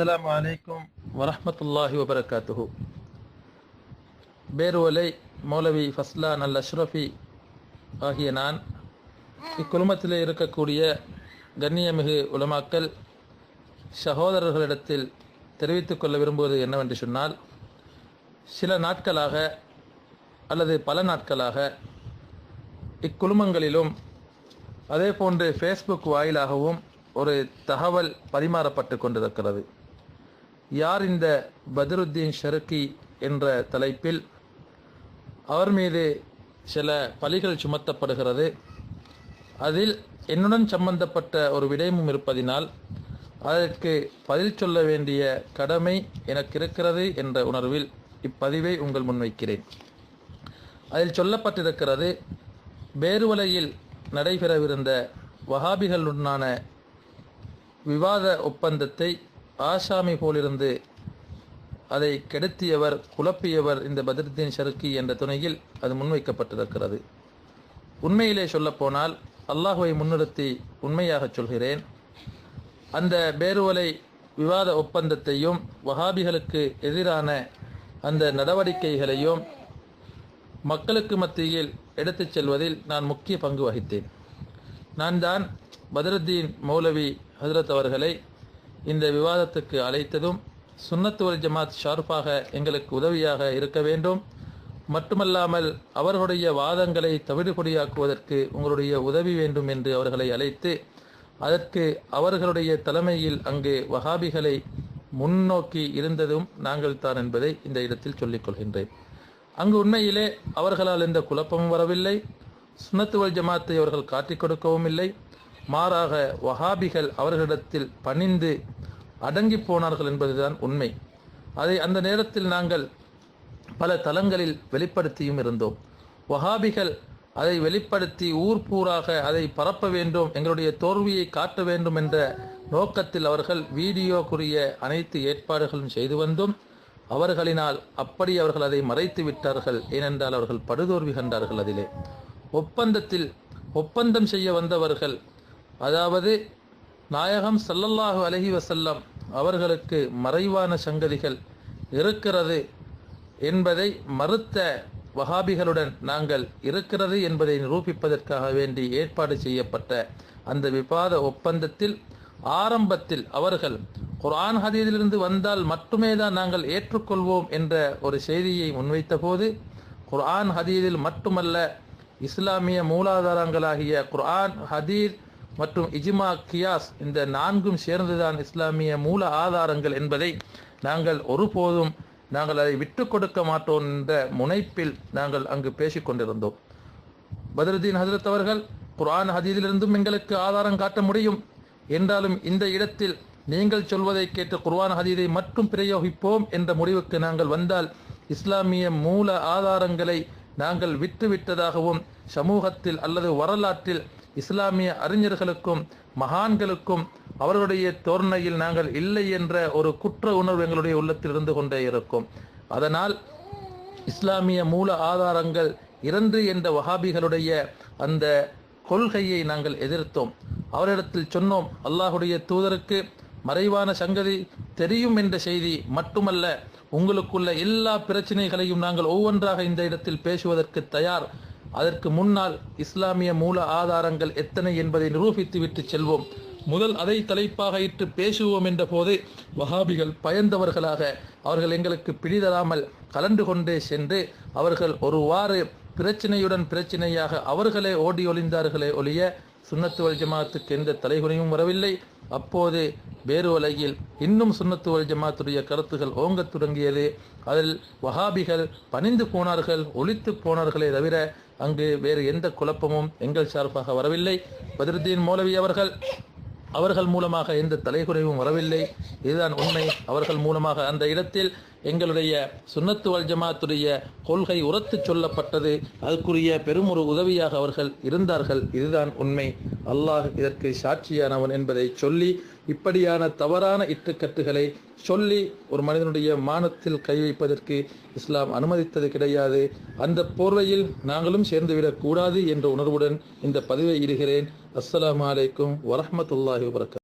அஸ்லாம் வலைக்கும் வரமத்துல்லாஹி வபரகாத்துஹு. பேருவலை மௌலவி ஃபஸ்லான் அல் அஷ்ரஃபி ஆகிய நான் இக்குழுமத்தில் இருக்கக்கூடிய கண்ணியமிகு உலமாக்கல் சகோதரர்களிடத்தில் தெரிவித்துக் கொள்ள விரும்புவது என்னவென்று சொன்னால் சில நாட்களாக அல்லது பல நாட்களாக இக்குழுமங்களிலும் அதே போன்று ஃபேஸ்புக் வாயிலாகவும் ஒரு தகவல் பரிமாறப்பட்டு கொண்டிருக்கிறது. யார் இந்த பத்ருத்தீன் ஷருக்கி என்ற தலைப்பில்? அவர் மீது சில பலிகள் சுமத்தப்படுகிறது. அதில் என்னுடன் சம்பந்தப்பட்ட ஒரு விடயமும் இருப்பதினால் அதற்கு பதில் சொல்ல வேண்டிய கடமை எனக்கு இருக்கிறது என்ற உணர்வில் இப்பதிவை உங்கள் முன்வைக்கிறேன் அதில் சொல்லப்பட்டிருக்கிறது பேருவலையில் நடைபெறவிருந்த வகாபிகளுடனான விவாத ஒப்பந்தத்தை ஆசாமி போலிருந்து அதை கெடுத்தியவர் குழப்பியவர் இந்த பத்ரத்தின் ஷருக்கி என்ற துணையில் அது முன்வைக்கப்பட்டிருக்கிறது. உண்மையிலே சொல்லப்போனால் அல்லாஹுவை முன்னிறுத்தி உண்மையாக சொல்கிறேன். அந்த பேருவலை விவாத ஒப்பந்தத்தையும் வஹாபிகளுக்கு எதிரான அந்த நடவடிக்கைகளையும் மக்களுக்கு மத்தியில் எடுத்துச் செல்வதில் நான் முக்கிய பங்கு வகித்தேன். நான் தான் பதருத்தீன் மௌலவி ஹசரத் அவர்களை இந்த விவாதத்துக்கு அழைத்ததும் சுன்னத்துவல் ஜமாத் ஷார்ஃபாக எங்களுக்கு உதவியாக இருக்க வேண்டும். மட்டுமல்லாமல் அவர்களுடைய வாதங்களை தவிடுபொடியாக்குவதற்கு உங்களுடைய உதவி வேண்டும் என்று அவர்களை அழைத்து அதற்கு அவர்களுடைய தலைமையில் அங்கு வகாபிகளை முன்னோக்கி இருந்ததும் நாங்கள் தான் என்பதை இந்த இடத்தில் சொல்லிக் கொள்கின்றேன். அங்கு உண்மையிலே அவர்களால் எந்த குழப்பமும் வரவில்லை. சுன்னத்துவல் ஜமாத்தை அவர்கள் காட்டிக் கொடுக்கவும் இல்லை. மாறாக வஹாபிகள் அவர்களிடத்தில் பணிந்து அடங்கி போனார்கள் என்பதுதான் உண்மை. அதை அந்த நேரத்தில் நாங்கள் பல தளங்களில் வெளிப்படுத்தியும் இருந்தோம். வஹாபிகள் அதை வெளிப்படுத்தி ஊர் பூராக அதை பரப்ப வேண்டும் எங்களுடைய தோல்வியை காட்ட வேண்டும் என்ற நோக்கத்தில் அவர்கள் வீடியோக்குரிய அனைத்து ஏற்பாடுகளும் செய்து வந்தும் அவர்களினால் அப்படி அவர்கள் அதை மறைத்து விட்டார்கள். ஏனென்றால் அவர்கள் படுதோல்வி கண்டார்கள் அதிலே. ஒப்பந்தத்தில் ஒப்பந்தம் செய்ய வந்தவர்கள் அதாவது நாயகம் சல்லல்லாஹு அலஹி வசல்லம் அவர்களுக்கு மறைவான சங்கதிகள் இருக்கிறது என்பதை மறுத்த வஹாபிகளுடன் நாங்கள் இருக்கிறது என்பதை நிரூபிப்பதற்காக வேண்டி ஏற்பாடு செய்யப்பட்ட அந்த விவாத ஒப்பந்தத்தில் ஆரம்பத்தில் அவர்கள் குர்ஆன் ஹதீதிலிருந்து வந்தால் மட்டுமே தான் நாங்கள் ஏற்றுக்கொள்வோம் என்ற ஒரு செய்தியை முன்வைத்த போது குர்ஆன் ஹதீதில் மட்டுமல்ல இஸ்லாமிய மூலாதாரங்களாகிய குர்ஆன் ஹதீத் மற்றும் இஜிமா கியாஸ் இந்த நான்கும் சேர்ந்துதான் இஸ்லாமிய மூல ஆதாரங்கள் என்பதை நாங்கள் ஒருபோதும் நாங்கள் அதை விட்டு கொடுக்க மாட்டோம் என்ற முனைப்பில் நாங்கள் அங்கு பேசிக் கொண்டிருந்தோம். பதருதீன் ஹசரத் அவர்கள் குர்ஆன் ஹதீதிலிருந்தும் எங்களுக்கு ஆதாரம் காட்ட முடியும். என்றாலும் இந்த இடத்தில் நீங்கள் சொல்வதை கேட்டு குர்ஆன் ஹதீதை மட்டும் பிரயோகிப்போம் என்ற முடிவுக்கு நாங்கள் வந்தால் இஸ்லாமிய மூல ஆதாரங்களை நாங்கள் விட்டுவிட்டதாகவும் சமூகத்தில் அல்லது வரலாற்றில் இஸ்லாமிய அறிஞர்களுக்கும் மகான்களுக்கும் அவர்களுடைய தோரணையில் நாங்கள் இல்லை என்ற ஒரு குற்ற உணர்வு எங்களுடைய உள்ளத்தில் இருந்து கொண்டே இருக்கும். அதனால் இஸ்லாமிய மூல ஆதாரங்கள் இரண்டு என்ற வஹாபிகளுடைய அந்த கொள்கையை நாங்கள் எதிர்த்தோம். அவரிடத்தில் சொன்னோம் அல்லாஹுடைய தூதருக்கு மறைவான சங்கதி தெரியும் என்ற செய்தி மட்டுமல்ல உங்களுக்குள்ள எல்லா பிரச்சனைகளையும் நாங்கள் ஒவ்வொன்றாக இந்த இடத்தில் பேசுவதற்கு தயார். அதற்கு முன்னால் இஸ்லாமிய மூல ஆதாரங்கள் எத்தனை என்பதை நிரூபித்து விட்டு செல்வோம். முதல் அதை தலைப்பாக இட்டு பேசுவோம் என்ற போதே வஹாபிகள் பயந்தவர்களாக அவர்கள் எங்களுக்கு பிடிதராமல் கலந்து கொண்டே சென்று அவர்கள் ஒருவாறு பிரச்சனையுடன் பிரச்சனையாக அவர்களே ஓடி ஒளிந்தார்களே ஒழிய சுண்ணத்துவல் ஜமாத்துக்கு எந்த தலைகுறையும் வரவில்லை. அப்போது வேறு உலகில் இன்னும் சுண்ணத்துவல் ஜமாத்துடைய கருத்துகள் ஓங்கத் தொடங்கியது. அதில் வஹாபிகள் பணிந்து போனார்கள் ஒழித்து போனார்களே தவிர அங்கு வேறு எந்த குழப்பமும் எங்கள் சார்பாக வரவில்லை. பதிருத்தீன் மௌலவி அவர்கள் அவர்கள் மூலமாக எந்த தலைகுறைவும் வரவில்லை. இதுதான் உண்மை. அவர்கள் மூலமாக அந்த இடத்தில் எங்களுடைய சுன்னத்துவல் ஜமாத்துடைய கொள்கை உரத்து சொல்லப்பட்டது. அதுக்குரிய பெரும் ஒரு உதவியாக அவர்கள் இருந்தார்கள். இதுதான் உண்மை. அல்லாஹ் இதற்கு சாட்சியானவன் என்பதை சொல்லி இப்படியான தவறான இட்டுக்கட்டுகளை சொல்லி ஒரு மனிதனுடைய மானத்தில் கை வைப்பதற்கு இஸ்லாம் அனுமதித்தது கிடையாது. அந்த போர்வையில் நாங்களும் சேர்ந்துவிடக் கூடாது என்ற உணர்வுடன் இந்த பதிவை இடுகிறேன். அஸ்லாம் அலைக்கும் வரமத்துல்லாஹி வபரகாத்துஹு